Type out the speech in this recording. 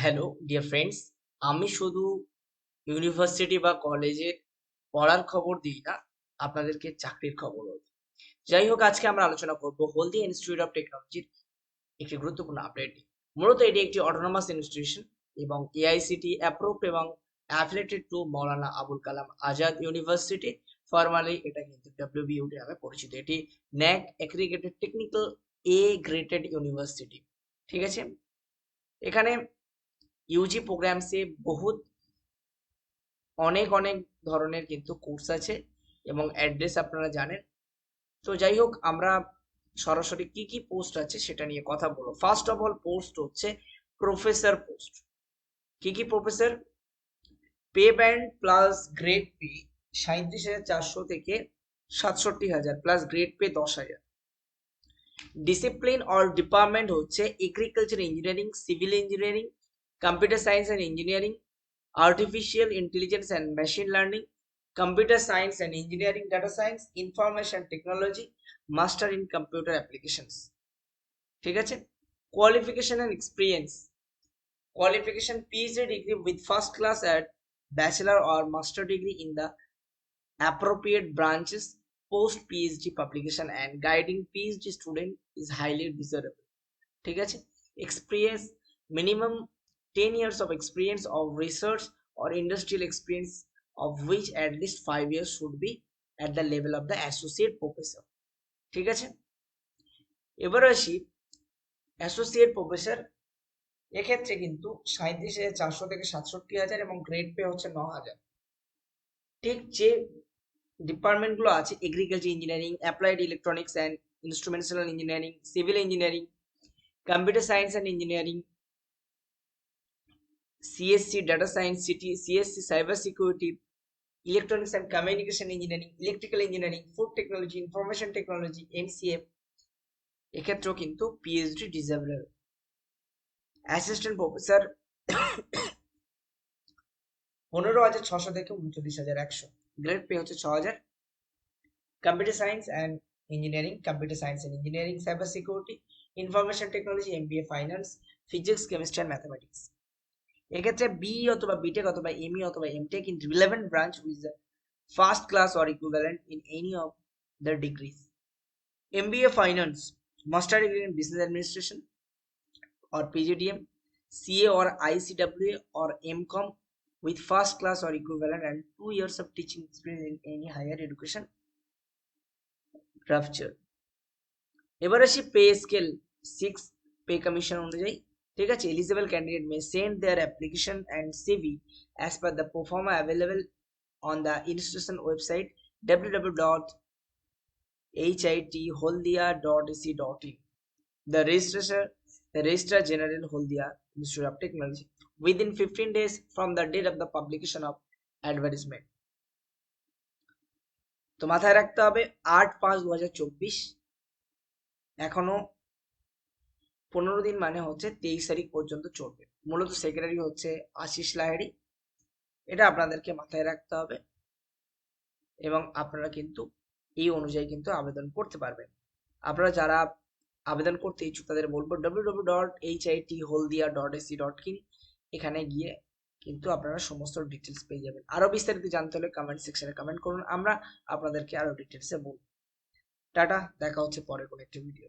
Hello dear friends আমি শুধু university বা কলেজের পড়ার খবর দিই না, আপনাদেরকে চাকরির খবরও যাই হোক, আজকে আমরা আলোচনা করব হলদিয়া ইনস্টিটিউট অফ টেকনোলজির একটি গুরুত্বপূর্ণ আপডেট মূলত এটি একটি অটোনমাস ইনস্টিটিউশন এবং এআইসিটি অ্যাপ্রুভ এবং affiliated to Maulana Abul Kalam Azad university formally এটা কিন্তু ডাব্লিউবিইউটি নামে পরিচিত। এটি NAAC aggregated technical A graded university ঠিক আছে? এখানে ইউজি প্রোগ্রামসে বহুত অনেক অনেক ধরনের কিন্তু কোর্স আছে এবং অ্যাড্রেস আপনারা জানেন। তো যাই হোক, আমরা সরাসরি কি কি পোস্ট আছে সেটা নিয়ে কথা বলব। ফার্স্ট অফ অল পোস্ট হচ্ছে প্রফেসর পোস্ট কি কি professor pay band plus grade pay সাঁত্রিশ হাজার চারশো থেকে সাতষট্টি হাজার প্লাস গ্রেড পে দশ হাজার। ডিসিপ্লিন অর ডিপার্টমেন্ট হচ্ছে agriculture engineering civil engineering Computer science and engineering artificial intelligence and machine learning, computer science and engineering, data science, information technology, master in computer applications. ঠিক আছে qualification and experience qualification PhD degree with first class at bachelor or master degree in the appropriate branches post PhD publication and guiding PhD student is highly desirable ঠিক আছে experience minimum 10 years of experience of research or industrial experience, of which at least 5 years should be at the level of the associate professor. ঠিক আছে? এবার আসি associate professor এক্ষেত্রে কিন্তু সাঁত্রিশ হাজার চারশো থেকে সাতষট্টি হাজার এবং গ্রেড পে হচ্ছে ন হাজার। ঠিক যে ডিপার্টমেন্টগুলো আছে agriculture engineering applied electronics and instrumental engineering civil engineering computer science and engineering CSC Data Science City, CSC Cyber Security, Electronics and Communication Engineering, Electrical Engineering, Food Technology, Information Technology, MCA এক্ষেত্রেও কিন্তু PhD disable assistant professor পনেরো হাজার ছশো থেকে উনচল্লিশ হাজার একশো। Grade pay হচ্ছে ছ হাজার। Computer science and engineering computer science and engineering cyber security information technology MBA finance physics chemistry and mathematics এক্ষেত্রে বি অথবা বিটেক অথবা এমই অথবা M Tech in relevant branch with first class or equivalent in any of the degrees MBA finance master degree in business administration or PGDM, CA or ICWA or MCOM with first class or equivalent and two years of teaching experience in any higher education rupture. এবার আসি pay scale six pay commission অনুযায়ী ঠিক আছে eligible candidate may send their application and CV as per the proforma available on the institution website www.hitholdia.ac.in. The registrar, the registrar general Holdia Institute of Technology within 15 days from the date of the publication of advertisement. তো মাথায় রাখতে হবে আট পাঁচ দু হাজার চব্বিশ এখনো পনেরো দিন মানে হচ্ছে তেইশ তারিখ পর্যন্ত চলবে। মূলত সেক্রেটারি হচ্ছে আশিস লাহেরি এটা আপনাদেরকে মাথায় রাখতে হবে। এবং আপনারা কিন্তু এই অনুযায়ী কিন্তু আবেদন করতে পারবেন। আপনারা যারা আবেদন করতে ইচ্ছুক তাদের বলব W W dot H I T Haldia dot AC dot কিন এখানে গিয়ে কিন্তু আপনারা সমস্ত ডিটেলস পেয়ে যাবেন। আরও বিস্তারিত জানতে হলে কমেন্ট সেকশনে কমেন্ট করুন। আমরা আপনাদেরকে আরও ডিটেলসে বলব। টাটা, দেখা হচ্ছে পরে কোনো একটি ভিডিও